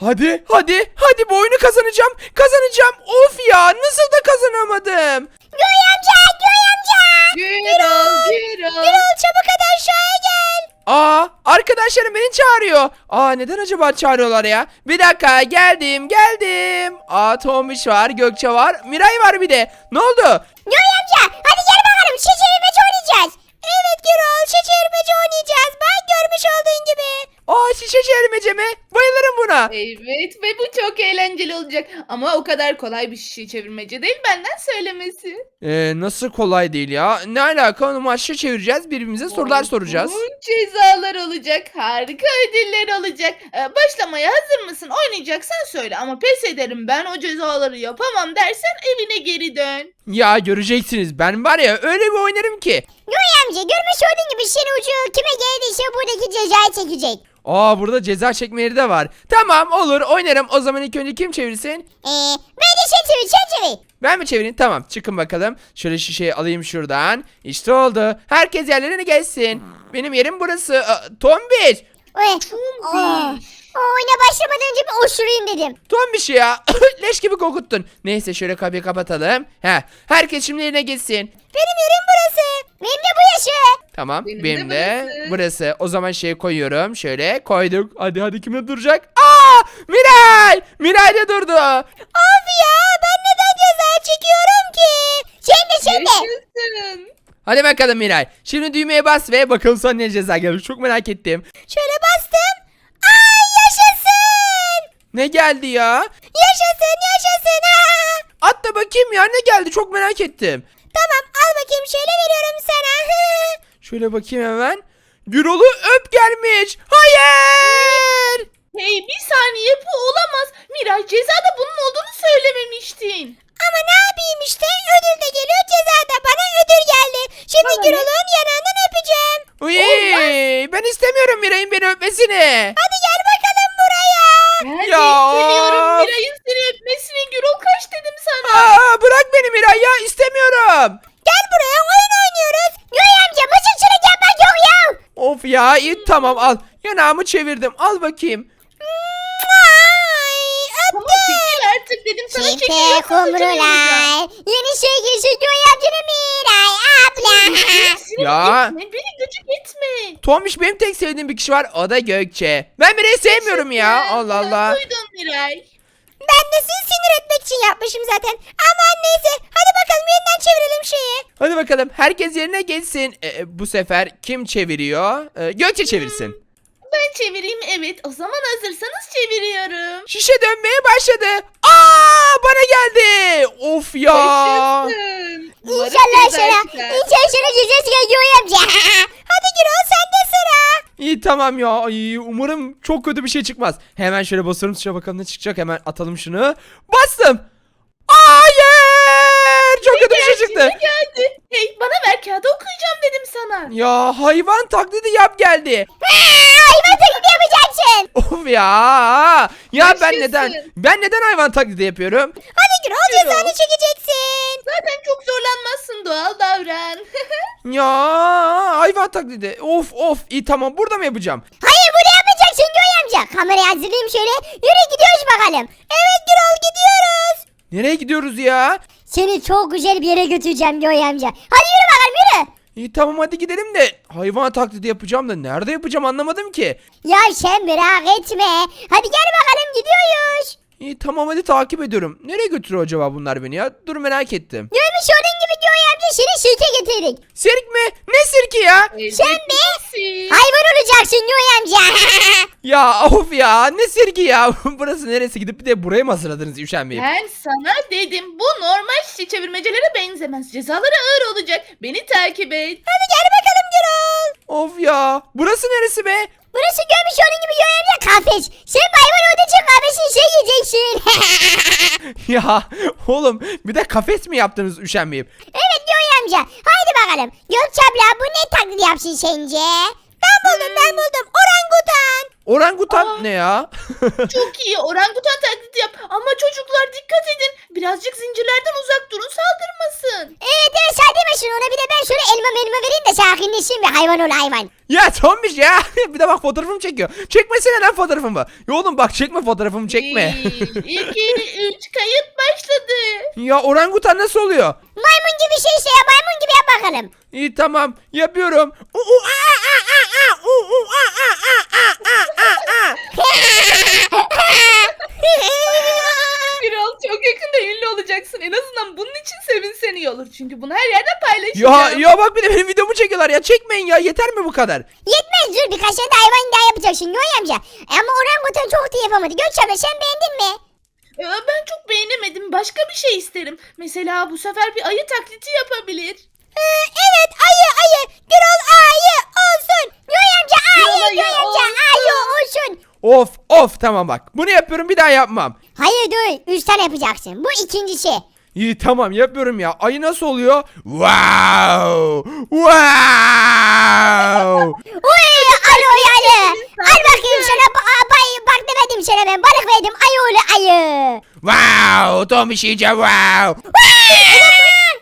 Hadi hadi hadi bu oyunu kazanacağım. Kazanacağım. Of ya nasıl da kazanamadım. Göğe amca Göğe amca. Gürol, Gürol. Gürol çabuk hadi aşağıya gel. Aa arkadaşlarım beni çağırıyor. Aa neden acaba çağırıyorlar ya? Bir dakika geldim geldim. Aa Tomiş var Gökçe var Miray var bir de. Ne oldu? Göğe amca hadi gel bakalım şişe çevirmeci oynayacağız. Evet Gürol şişe çevirmeci oynayacağız. Bak görmüş olduğun gibi. Aa şişe çevirmece mi? Bayılırım buna. Evet ve bu çok eğlenceli olacak. Ama o kadar kolay bir şey çevirmece değil benden söylemesi. Ee, nasıl kolay değil ya? Ne alaka? Onu maçta çevireceğiz. Birbirimize sorular soracağız. Korkunç cezalar olacak. Harika ödüller olacak. Ee, başlamaya hazır mısın? Oynayacaksan söyle ama pes ederim ben o cezaları yapamam dersen evine geri dön. Ya göreceksiniz. Ben var ya öyle bir oynarım ki. Göğe amca görmüş olduğun gibi senin ucu kime geldiyse buradaki cezayı çekecek. Aa burada ceza çekme yeri de var. Tamam olur oynarım. O zaman ilk önce kim çevirsin? Ee, ben de sen çevir sen çevir. Ben mi çevireyim? Tamam çıkın bakalım. Şöyle şişeyi alayım şuradan. İşte oldu. Herkes yerlerine geçsin. Benim yerim burası. Aa, Tombiş. Oy. Başlamadan önce bir osurayım dedim. Tombiş ya. Leş gibi kokuttun. Neyse şöyle kapıyı kapatalım. He. Herkes şimdi yerine geçsin. Benim yerim burası. Benim de bu yaşı. Tamam. Benim Benim, de de burası. burası. O zaman şey koyuyorum. Şöyle koyduk. Hadi hadi kimde duracak? Aa! Miray! Miray de durdu. Of ya ben neden ceza çekiyorum ki? Sen de. Yaşasın. Hadi bakalım Miray. Şimdi düğmeye bas ve bakalım sana ne ceza gelir. Çok merak ettim. Şöyle bastım. Ne geldi ya? Yaşasın yaşasın. Ha. At da bakayım ya ne geldi çok merak ettim. Tamam al bakayım şöyle veriyorum sana. Şöyle bakayım hemen. Gürol'u öp gelmiş. Hayır! Hey bir saniye bu olamaz. Miray cezada bunun olduğunu söylememiştin. Ama ne yapayım işte ödül de geliyor ceza da bana ödül geldi. Şimdi Bana ne? Gürol'un yanağından öpeceğim. Uy, ben istemiyorum Miray'ın beni öpmesini. Hadi gel bakalım buraya. Ya. istemiyorum Miray'ın seni öpmesini. Gürol kaç dedim sana. Aa, bırak beni Miray ya istemiyorum. Gel buraya oyun oynuyoruz. Göğe amca mızıkçılık yapmak yok ya. Of ya iyi tamam al. Yanağımı çevirdim al bakayım. Ay Tamam öptüm. çekil artık dedim sana çekil. Çipe yoksa yolacağım. kumrular. Yeni sevgilisi Göğe amcanın Miray abla. Sinir Ya. etme, beni gıcık etme. Tombiş benim tek sevdiğim bir kişi var o da Gökçe. Ben Miray'ı sevmiyorum ya Allah Allah. Duydun Miray. Ben de sizi sinir etmek için yapmışım zaten. Aman neyse hadi bakalım yeniden çevirelim şeyi. Hadi bakalım herkes yerine geçsin. Ee, bu sefer kim çeviriyor? Ee, Gökçe çevirsin. Ben çevireyim evet. O zaman hazırsanız çeviriyorum. Şişe dönmeye başladı. Aa bana geldi. Of ya. Yaşasın. Umarım İnşallah ceza sana. çıkar. İnşallah cezası gel Göğe amca. hadi Gürol sende sıra. İyi tamam ya. Ay, umarım çok kötü bir şey çıkmaz. Hemen şöyle basıyorum tuşa bakalım ne çıkacak. Hemen atalım şunu. Bastım. Hayır. Çok kötü çıktı. geldi? Hey bana ver kağıdı okuyacağım dedim sana. Ya hayvan taklidi yap geldi. Hayvan taklidi yapacaksın. Of ya. Ya ben Yaşasın. neden ben neden hayvan taklidi yapıyorum? Hadi Gürol Gürol. cezanı çekeceksin. Zaten çok zorlanmazsın doğal davran. Ya hayvan taklidi. Of of. İyi tamam burada mı yapacağım? Hayır bunu yapacaksın Göğe amca. Kamerayı hazırlayayım şöyle. Yürü gidiyoruz bakalım. Evet Gürol gidiyoruz. Nereye gidiyoruz ya? Seni çok güzel bir yere götüreceğim Göğe amca. Hadi yürü bakalım yürü. İyi tamam hadi gidelim de hayvan taklidi yapacağım da nerede yapacağım anlamadım ki. Ya sen merak etme. Hadi gel bakalım gidiyoruz. İyi tamam hadi takip ediyorum. Nereye götürüyor acaba bunlar beni ya? Dur merak ettim. Görmüş olduğun gibi Göğe amca seni sirke getirdik. Sirk mi? Ne sirki ya? Sen mi? Elbette. Hayvan olacaksın Göğe amca. Ya of ya ne sirki ya? Burası neresi gidip bir de buraya mı hazırladınız üşenmeyip? Ben sana dedim bu şişe çevirmecelere benzemez. Cezaları ağır olacak. Beni takip et. Hadi gel bakalım Gürol. Of ya burası neresi be? Burası görmüş olduğun gibi amca kafes. Sen hayvan olduğu için kafesin şey yiyeceksin. ya oğlum bir de kafes mi yaptınız üşenmeyip? evet Göğe amca. Haydi bakalım. Gökçe abla bu ne taklidi yapsın sence? Ben buldum ben buldum. Orangutan. Orangutan Aa. ne ya? Çok iyi orangutan taklidi yap. Ama çocuklar dikkat edin. Birazcık zincirlerden uzak durun saldırmasın. Evet evet saydırmasın ona bir de ben şöyle elma elma vereyim de sakinleşeyim ve hayvan ol hayvan. ya Tombiş ya. bir de bak fotoğrafımı çekiyor. Çekmesene lan fotoğrafımı. Ya oğlum bak çekme fotoğrafımı çekme. Bir, iki, üç kayıt başladı. ya orangutan nasıl oluyor? Maymun gibi şey işte ya maymun gibi yap bakalım. İyi tamam yapıyorum. U, u, a, a, a, a, u, u, a, a, a, a, a, a, a. Kral çok yakında ünlü olacaksın. En azından bunun için sevinsen iyi olur. Çünkü bunu her yerde paylaşacağım. Ya ya bak bir de benim videomu çekiyorlar ya. Çekmeyin ya. Yeter mi bu kadar? Yetmez dur birkaç tane de hayvan daha yapacaksın Noy amca. Ama orangutan çok da yapamadı. Gökçe abla sen beğendin mi? Ee, Ben çok beğenemedim. Başka bir şey isterim. Mesela bu sefer bir ayı taklidi yapabilir. Ee, evet ayı ayı. Gürol ayı olsun. Noy amca Gürol ayı ayı amca olsun. ayı olsun. Of of tamam bak. Bunu yapıyorum bir daha yapmam. Hayır dur. Üç tane yapacaksın. Bu ikincisi. İyi tamam yapıyorum ya. Ayı nasıl oluyor? Wow! Wow! Uy ayı oy ayı. Al bakayım sana ba- bay demedim sana ben. Balık verdim ayı oğlu ayı. Wow! Tomiş iyice wow!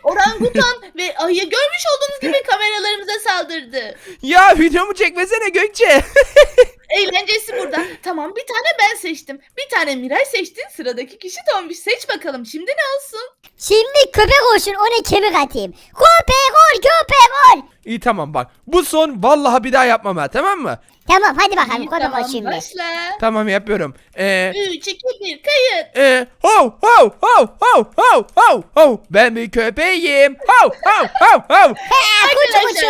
Orangutan ve ayı görmüş olduğunuz gibi kameralarımıza saldırdı. Ya videomu çekmesene Gökçe. Eğlencesi burada. Tamam bir tane ben seçtim. Bir tane Miray seçtin. Sıradaki kişi Tombiş. Seç bakalım şimdi ne olsun? Şimdi köpek olsun ona kemik atayım. Köpek ol köpek ol. İyi tamam bak. Bu son vallahi bir daha yapmam ha tamam mı? Tamam hadi bakalım İyi, ol tamam şimdi. başla. Tamam yapıyorum. Ee, 3, 2, 1 kayıt. e, ho ho ho ho ho ho ho. Ben bir köpeğim. Ho ho ho ho. Ha kuçu kuçu.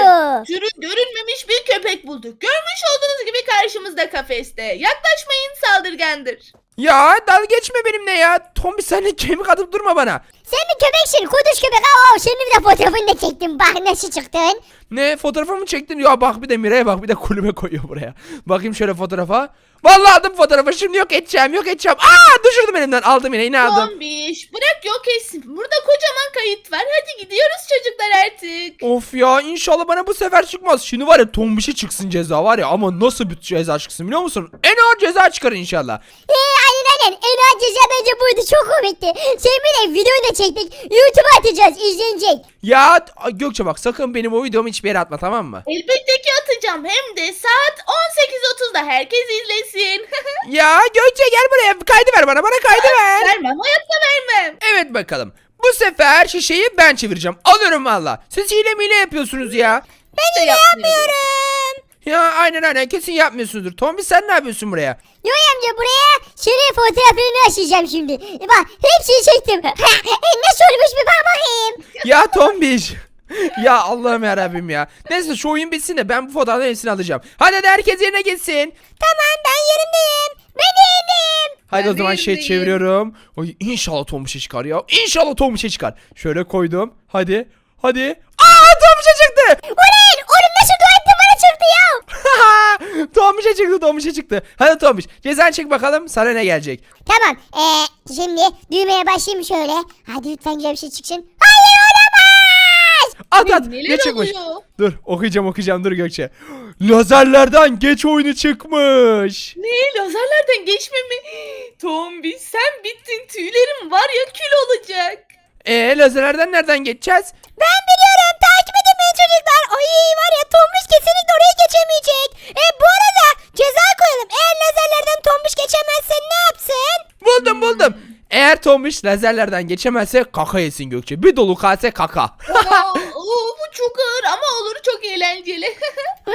Türü görünmemiş bir köpek bulduk. Görmüş olduğunuz gibi karşımızda kafeste. Yaklaşmayın saldırgandır. Ya dalga geçme benimle ya. Tombi sen de kemik atıp durma bana. Sen bir köpeksin kuduz köpek. Aa, şimdi bir de fotoğrafını da çektim. Bak nasıl çıktın. Ne fotoğrafımı çektin? Ya bak bir de Miray'a bak bir de kulübe koyuyor buraya. Bakayım şöyle fotoğrafa. Vallahi aldım fotoğrafı şimdi yok edeceğim yok edeceğim. Aa düşürdüm elimden aldım yine yine aldım. Tombiş bırak yok etsin. Burada kocaman kayıt var. Hadi gidiyoruz çocuklar artık. Of ya inşallah bana bu sefer çıkmaz. Şimdi var ya tombişe çıksın ceza var ya ama nasıl bir ceza çıksın biliyor musun? En ağır ceza çıkar inşallah. Ee, aynen aynen. En az ceza bence buydu. Çok komikti. Sen bir de videoyu da çektik. YouTube'a atacağız. izlenecek. Ya Gökçe bak sakın benim o videomu hiçbir yere atma tamam mı? Elbette ki atacağım. Hem de saat 18.30'da herkes izlesin. Ya Gökçe gel buraya kaydı ver bana bana kaydı ver. vermem hayatta vermem. Evet bakalım. Bu sefer şişeyi ben çevireceğim. Alıyorum valla. Siz hile mile yapıyorsunuz ya. Ben de yapmıyorum. Ya aynen aynen kesin yapmıyorsunuzdur. Tombi sen ne yapıyorsun buraya? Yoy amca buraya senin fotoğraflarını açacağım şimdi. E, Bak hepsini çektim. E, Nasıl olmuş bir bak bakayım. Ya Tombiş. ya Allah'ım ya Rabbim ya. Neyse şu oyun bitsin de ben bu fotoğrafların hepsini alacağım. Hadi hadi herkes yerine gitsin. Tamam ben yerimdeyim. Ben de yerimdeyim. Hadi Ben o zaman şey çeviriyorum. Oy, inşallah Tombiş'e çıkar ya. İnşallah Tombiş'e çıkar. Şöyle koydum. Hadi. Hadi. Aa Tombiş'e çıktı. Ulan oğlum nasıl dua çıktı ya. Tombiş'e çıktı Tombiş'e çıktı. Hadi Tombiş cezan çek bakalım sana ne gelecek. Tamam. Ee, şimdi düğmeye başlayayım şöyle. Hadi lütfen güzel bir şey çıksın. Hayır olamaz. At at. Neler Ne çıkmış? oluyor? Dur okuyacağım okuyacağım dur Gökçe. Lazerlerden geç oyunu çıkmış. Ne lazerlerden geçme mi? Tombi sen bittin tüylerim var ya kül olacak. Ee lazerlerden nereden geçeceğiz? Ben biliyorum. Takip edin beni çocuklar. Ay var ya Tombiş kesinlikle oraya geçemeyecek. E bu arada ceza koyalım. Eğer lazerlerden Tombiş geçemezse ne yapsın? Buldum buldum. Tombiş lazerlerden geçemezse kaka yesin Gökçe. Bir dolu kase kaka. Aa, oo, bu çok ağır ama olur çok eğlenceli. Uy,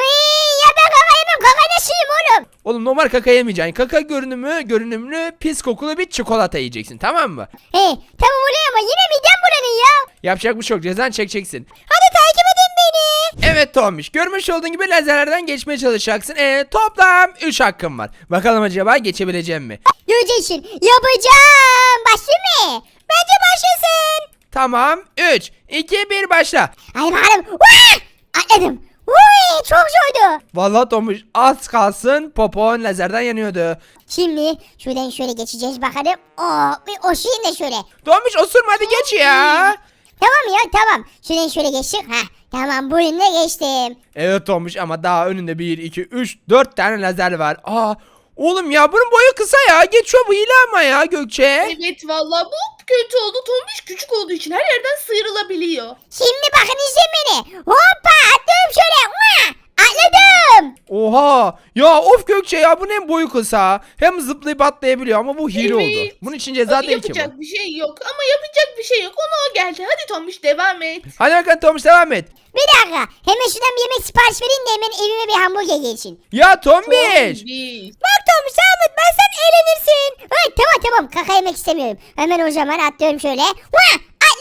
ya ben kaka yemem. Kaka nasılayım oğlum? Oğlum normal kaka yemeyeceksin. Kaka görünümü, görünümlü pis kokulu bir çikolata yiyeceksin tamam mı? He tamam oluyor ama yine midem bulanıyor ya. Yapacak bir şey yok. Cezan çekeceksin. Hadi takip edin beni. Evet Tombiş. Görmüş olduğun gibi lazerlerden geçmeye çalışacaksın. Ee, toplam 3 hakkın var. Bakalım acaba geçebileceğim mi? Göreceksin. Yapacağım. Başlayayım mı? Bence başlasın. Tamam. 3, 2, 1 başla. Hadi bakalım. Vah! Atladım. Uy, çok zordu. Vallahi Tombiş az kalsın popon lazerden yanıyordu. Şimdi şuradan şöyle geçeceğiz bakalım. Oo, bir oşayım da şöyle. Tombiş osurma hadi geç ya. Tamam ya tamam. Şuradan şöyle geçtik. Heh. Tamam bu önüne geçtim. Evet olmuş ama daha önünde 1, 2, 3, 4 tane lazer var. Aa oğlum ya bunun boyu kısa ya. Geçiyor bu hile ama ya Gökçe. Evet valla bu kötü oldu. Tombiş küçük olduğu için her yerden sıyrılabiliyor. Şimdi bakın izle beni. Hoppa attım şöyle. Mua! Atladım. Oha ya of Gökçe ya bu ne boyu kısa. Hem zıplayıp atlayabiliyor ama bu hile Evet. oldu. Bunun için ceza değil ki bu. yapacak bir şey yok ama yapacak bir şey yok. Ona o geldi. Hadi Tombiş devam et. Hadi bakalım Tomuş devam et. Bir dakika. Hemen şuradan bir yemek sipariş vereyim de hemen evime bir hamburger gelsin. Ya Tombiş. Tombiş. Bak Tomuş Ahmet ben sen eğlenirsin. Ay, tamam tamam kaka yemek istemiyorum. Hemen o zaman atlıyorum şöyle. Vah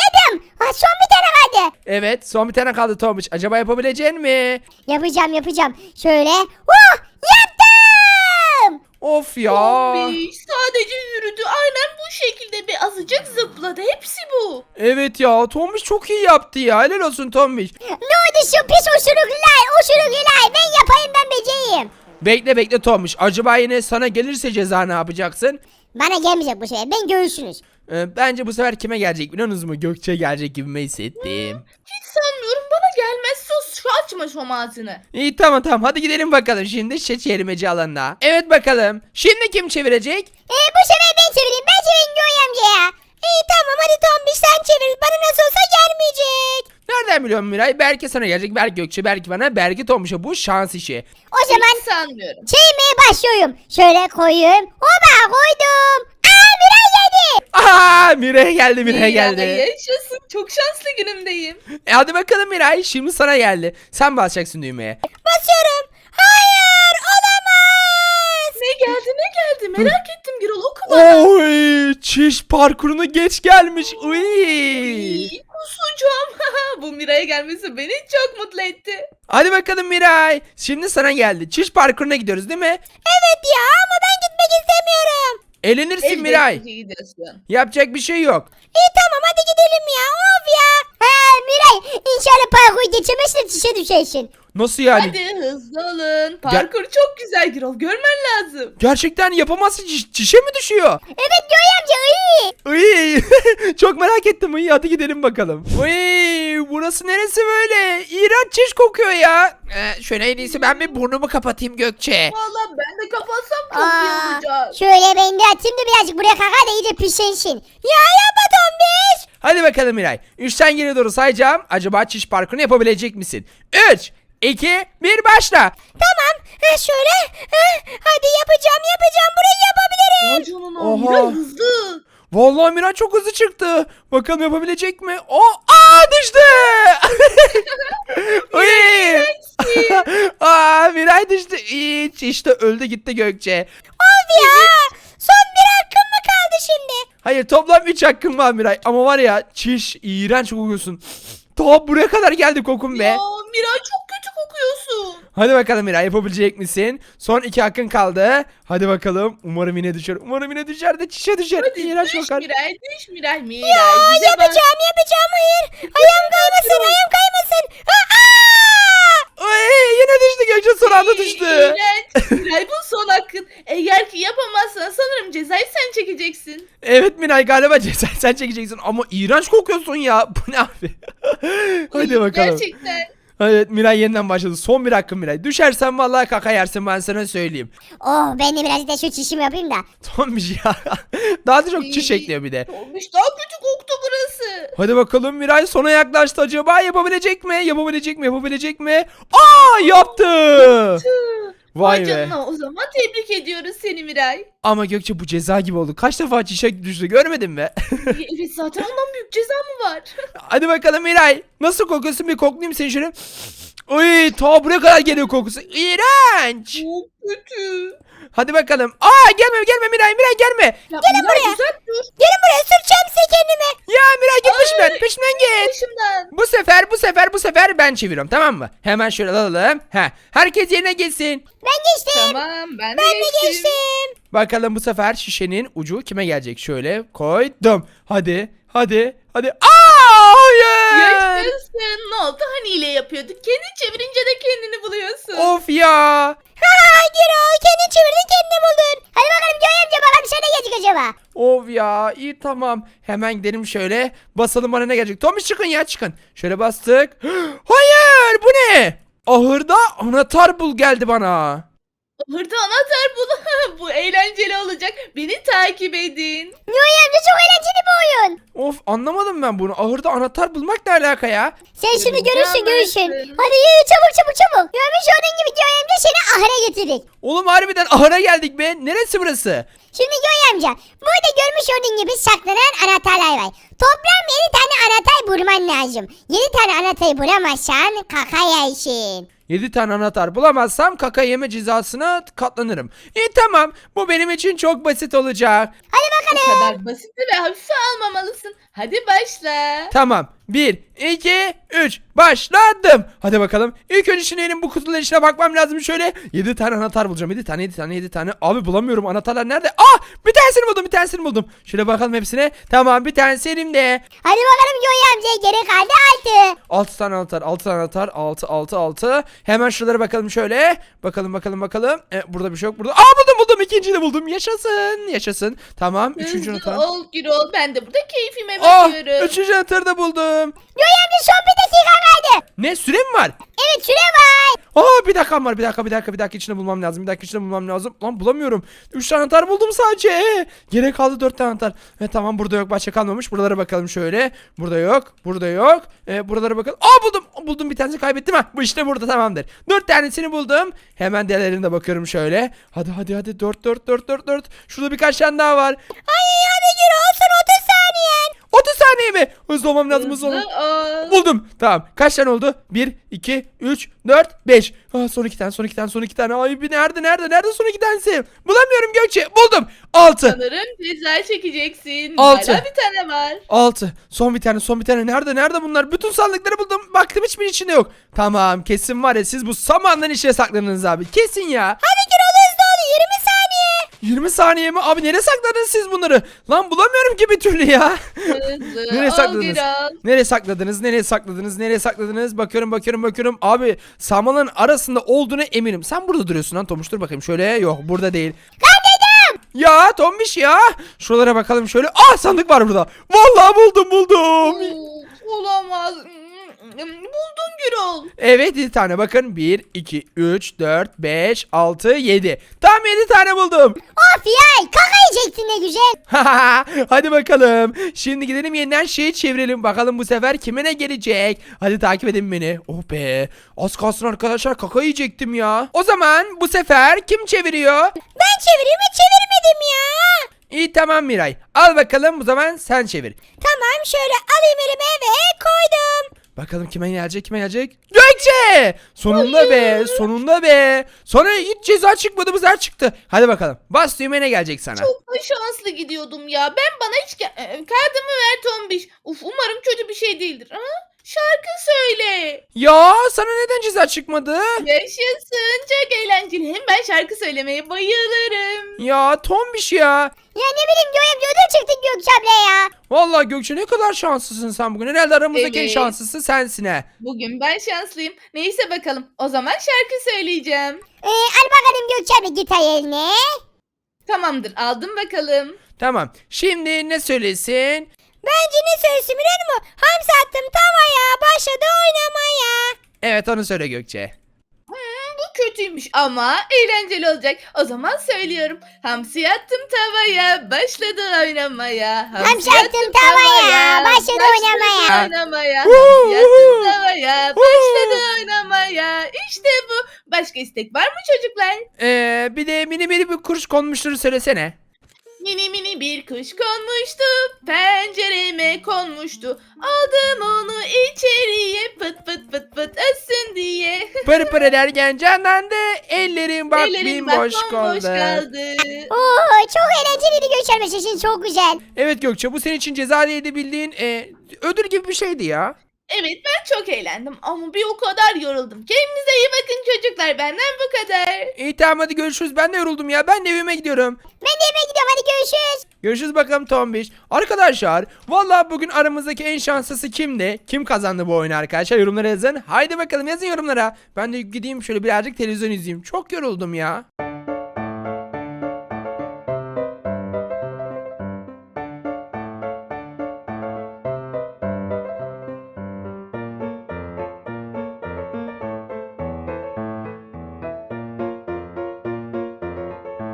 atladım. Ha, son bir tane kaldı. Evet son bir tane kaldı Tomuş. Acaba yapabilecek mi? Yapacağım yapacağım. Şöyle. Vah yaptım. Of ya. Tombiş sadece yürüdü. Aynen bu şekilde bir azıcık zıpladı. Hepsi bu. Evet ya Tomuş çok iyi yaptı ya. Helal olsun Tomuş. Ne oldu şu pis osuruklar osuruklar. Ben yapayım ben becereyim. Bekle bekle Tomuş. Acaba yine sana gelirse ceza ne yapacaksın? Bana gelmeyecek bu sefer. Ben görürsünüz. Ee, bence bu sefer kime gelecek biliyor musunuz mu? Gökçe gelecek gibi hissettim. Hiç sanmıyorum bana gelmez. Sus şu açma şu ağzını. İyi tamam tamam hadi gidelim bakalım şimdi şişe çevirmeci alanına. Evet bakalım. Şimdi kim çevirecek? Ee, bu sefer ben çevireyim. Ben çevireyim Göğe amca ya. İyi tamam hadi Tombiş sen çevir. Bana nasıl olsa gelmeyecek. Nereden biliyorum Miray? Belki sana gelecek, belki Gökçe, belki bana, belki Tomuş'a. Bu şans işi. O zaman Hiç sanmıyorum. çevirmeye başlıyorum. Şöyle koyayım. Hoba koydum. Aa Miray geldi. Aa Miray geldi, Miray Miray geldi. Yaşasın. Çok şanslı günümdeyim. E hadi bakalım Miray, şimdi sana geldi. Sen basacaksın düğmeye. Basıyorum. Hayır olamaz. Ne geldi ne geldi merak ettim Gürol oku bana. Oy, çiş parkurunu geç gelmiş. Uy. Kusacağım. Bu Miray'a gelmesi beni çok mutlu etti. Hadi bakalım Miray. Şimdi sana geldi. Çiş parkuruna gidiyoruz değil mi? Evet ya ama ben gitmek istemiyorum. Elenirsin Elbette Miray. ki gidiyorsun. Yapacak bir şey yok. İyi tamam hadi gidelim ya. Of ya. Ha Miray inşallah parkuru geçemezsin çişe düşersin. Nasıl yani? Hadi hızlı olun. Parkur çok güzel Gürol görmen lazım. Gerçekten yapamazsın çiş- çişe mi düşüyor? Evet Göğe amca iyi. Uy, çok merak ettim. Uy, hadi gidelim bakalım. Uy, burası neresi böyle? İğrenç çiş kokuyor ya. Ee, şöyle en iyisi ben bir burnumu kapatayım Gökçe. Valla ben de kapatsam çok iyi olacak. şöyle ben de atayım da birazcık buraya kaka da iyice pişensin. Ya yapma Tombiş. Hadi bakalım Miray. Üçten geri doğru sayacağım. Acaba çiş parkurunu yapabilecek misin? 3, 2, 1 başla. Tamam. Ha, şöyle. Ha, hadi yapacağım yapacağım. Burayı yapabilirim. Vay canına Oha. Miray hızlı. Vallahi Miray çok hızlı çıktı. Bakalım yapabilecek mi? O, aa düştü. Uy. aa Miray düştü. Hiç işte öldü gitti Gökçe. Of ya. Son bir hakkım mı kaldı şimdi? Hayır toplam 3 hakkım var Miray. Ama var ya çiş iğrenç kokuyorsun. Ta buraya kadar geldi kokun be. Ya Miray çok kötü kokuyorsun. Hadi bakalım Miray yapabilecek misin? Son 2 hakkın kaldı. Hadi bakalım. Umarım yine düşer. Umarım yine düşer de çişe düşer. Hadi İğrenç düş kokar. Miray düş Miray Miray. Ya bize bak. yapacağım yapacağım. Hayır. Ayağım kaymasın ayağım kaymasın. Aa! Ay, yine düştü Gökçe son anda düştü. İğrenç. Miray bu son hakkın. Eğer ki yapamazsan sanırım cezayı sen çekeceksin. Evet Miray galiba ceza sen çekeceksin ama iğrenç kokuyorsun ya. Bu ne abi? Hadi bakalım. Gerçekten. Evet Miray yeniden başladı. Son bir hakkın Miray. Düşersen vallahi kaka yersin ben sana söyleyeyim. Oh ben de biraz da şu çişimi yapayım da. Son bir şey ya. Daha da çok çiş ekliyor bir de. Olmuş daha kötü koktu burası. Hadi bakalım Miray sona yaklaştı acaba yapabilecek mi? Yapabilecek mi? Yapabilecek mi? Aa yaptı. Vay Vay be. canına o zaman tebrik ediyoruz seni Miray. Ama Gökçe bu ceza gibi oldu. Kaç defa çişe düştü görmedin mi? evet zaten ondan büyük ceza mı var? Hadi bakalım Miray. Nasıl kokuyorsun bir koklayayım seni şöyle. Uy ta buraya kadar geliyor kokusu. İğrenç. Çok kötü. Hadi bakalım. Aa gelme gelme Miray Miray gelme. Ya Gelin Miray buraya. uzak dur. Gelin buraya süreceğim size kendimi. Ya Miray git Ay. peşimden peşimden git. Başımdan. Bu sefer bu sefer bu sefer ben çeviriyorum tamam mı? Hemen şöyle alalım. Heh. Herkes yerine geçsin. Ben geçtim. Tamam ben de Ben de geçtim. geçtim. Bakalım bu sefer şişenin ucu kime gelecek? Şöyle koydum. Hadi hadi hadi. Aa Yaşasın. Ne oldu? Hani hile yapıyorduk. Kendi çevirince de kendini buluyorsun. Of ya. Ha Gürol kendin çevirdin kendini buldun. Hadi bakalım Göğe amca bakalım sana ne gelecek acaba? Of ya iyi tamam. Hemen gidelim şöyle. Basalım bana ne gelecek. Tomiş çıkın ya çıkın. Şöyle bastık. Hayır bu ne? Ahırda anahtar bul geldi bana. Ahırda anahtar bul. Bu eğlenceli olacak. Beni takip edin. Göğe amca çok eğlenceli bir oyun. Anlamadım ben bunu. Ahırda anahtar bulmak ne alaka ya? Sen şimdi görürsün görürsün. Hadi yürü çabuk çabuk çabuk. Görmüş olduğun gibi Göğe amca seni ahıra getirdik. Oğlum harbiden ahıra geldik be. Neresi burası? Şimdi Göğe amca burada görmüş olduğun gibi saklanan anahtarlar var. Toplam 7 tane anahtar bulman lazım. 7 tane anahtarı bulamazsan kaka yersin. 7 tane anahtar bulamazsam kaka yeme cezasına katlanırım. İyi tamam. Bu benim için çok basit olacak. Hadi Bu bakalım. kadar basit ve hafife almamalısın. Hadi başla. Tamam. 1, 2, 3. Başladım. Hadi bakalım. İlk önce şimdi benim bu kutuların içine bakmam lazım. Şöyle 7 tane anahtar bulacağım. 7 tane 7 tane 7 tane. Abi bulamıyorum. Anahtarlar nerede? Ah! Bir tanesini buldum. Bir tanesini buldum. Şöyle bakalım hepsine. Tamam bir tanesi elimde. Hadi bakalım Göğe amca geri kaldı 6. 6 tane anahtar. 6 tane anahtar. 6 6 6. Hemen şuralara bakalım şöyle. Bakalım bakalım bakalım. E, burada bir şey yok. Burada. Aa buldum buldum. İkinciyi de buldum. Yaşasın. Yaşasın. Tamam. Üçüncü Hızlı anahtar. ol Gürol. Ben de burada keyfime Ah! bakıyorum. Üçüncü anahtarı da buldum. Göğe amca son bir dakika kaldı. Ne süre mi var? Evet süre var. Aa bir dakika var bir dakika bir dakika bir dakika. İçinde bulmam lazım bir dakika içinde bulmam lazım. Lan bulamıyorum. 3 tane anahtar buldum sadece. Geri kaldı 4 tane anahtar. Ve tamam burada yok başka kalmamış. Buralara bakalım şöyle. Burada yok burada yok. E, buralara bakalım. Aa buldum. Buldum bir tanesini kaybettim. Ha bu işte burada tamamdır. 4 tanesini buldum. Hemen diğerlerine bakıyorum şöyle. Hadi hadi hadi. 4 4 4 4 4 şurada birkaç tane daha var. Ay hadi Gürol son 30 saniyen. 30 saniye mi hızlı olmam lazım hızlı Hızlı ol. Buldum. Tamam. Kaç tane oldu? 1, 2, 3, 4, 5. Ah, son iki tane, son iki tane, son iki tane. Ay bir nerede, nerede, nerede son iki tanesi? Bulamıyorum Gökçe. Buldum. 6. Sanırım ceza çekeceksin. Altı. Hala bir tane var. 6. Son bir tane, son bir tane. Nerede, nerede bunlar? Bütün sandıkları buldum. Baktım hiçbir içinde yok. Tamam. Kesin var ya siz bu samandan içine sakladınız abi. Kesin ya. Hadi Gürol hızlı ol 20 saniye. 20 saniye mi? Abi nereye sakladınız siz bunları? Lan bulamıyorum ki bir türlü ya. Hızlı Nereye ol sakladınız? Gürol. Nereye sakladınız? Nereye sakladınız? Nereye sakladınız? Bakıyorum bakıyorum bakıyorum. Abi samanın arasında olduğunu eminim. Sen burada duruyorsun lan Tomuş dur bakayım. Şöyle yok burada değil. Ya Tombiş ya. Şuralara bakalım şöyle. Ah sandık var burada. Vallahi buldum buldum. Olamaz. Buldun Gürol. Evet 7 tane bakın. 1, 2, 3, 4, 5, 6, 7. Tam 7 tane buldum. Of ya kaka yiyeceksin ne güzel. Hadi bakalım. Şimdi gidelim yeniden şeyi çevirelim. Bakalım bu sefer kime ne gelecek. Hadi takip edin beni. Oh be. Az kalsın arkadaşlar kaka yiyecektim ya. O zaman bu sefer kim çeviriyor? Ben çevireyim mi çevirmedim ya. İyi tamam Miray. Al bakalım bu zaman sen çevir. Tamam şöyle alayım elime ve koydum. Bakalım kime gelecek kime gelecek? Gökçe! Sonunda be sonunda be. Sonra hiç ceza çıkmadı bu çıktı. Hadi bakalım. Bas düğmeye ne gelecek sana? Çok da şanslı gidiyordum ya. Ben bana hiç ge- e, kağıdımı ver Tombiş. Uf umarım kötü bir şey değildir. Ha? Şarkı söyle. Ya sana neden ceza çıkmadı? Yaşasın çok eğlenceli. Hem ben şarkı söylemeye bayılırım. Ya tombiş ya. Ya ne bileyim Göğe amca ödül çıktık Gökçe abla ya. Vallahi Gökçe ne kadar şanslısın sen bugün. Herhalde aramızdaki en Evet. şanslısı sensin he. Bugün ben şanslıyım. Neyse bakalım. O zaman şarkı söyleyeceğim. Ee, al bakalım Gökçe abla gitar eline. Tamamdır aldım bakalım. Tamam. Şimdi ne söylesin? Bence ne söylesin biliyor musun? Hamsi attım tavaya başladı oynamaya. Evet onu söyle Gökçe. Hmm, bu kötüymüş ama eğlenceli olacak. O zaman söylüyorum. Hamsi attım tavaya, başladı oynamaya. Hamsi attım tavaya, başladı oynamaya. oynamaya. Hamsi attım tavaya, başladı oynamaya. İşte bu. Başka istek var mı çocuklar? Ee, bir de mini mini bir kuş konmuştur söylesene. Mini mini bir kuş konmuştu, pencereme konmuştu. Aldım onu içeriye, pıt pıt pıt pıt ötsün diye. Pır pır ederken canlandı. Ellerim bak Ellerim bak bomboş bomboş kaldı. kaldı. Oo çok eğlenceliydi abla sesin çok güzel. Evet Gökçe bu senin için ceza diye de bildiğin e, ödül gibi bir şeydi ya. Evet ben çok eğlendim ama bir o kadar yoruldum. Kendinize iyi bakın çocuklar benden bu kadar. İyi tamam hadi görüşürüz. Ben de yoruldum ya. Ben de evime gidiyorum. Ben de eve gidiyorum hadi görüşürüz. Görüşürüz bakalım Tombiş. Arkadaşlar vallahi bugün aramızdaki en şanslısı kimdi? Kim kazandı bu oyunu arkadaşlar? Yorumlara yazın. Haydi bakalım yazın yorumlara. Ben de gideyim şöyle birazcık televizyon izleyeyim. Çok yoruldum ya.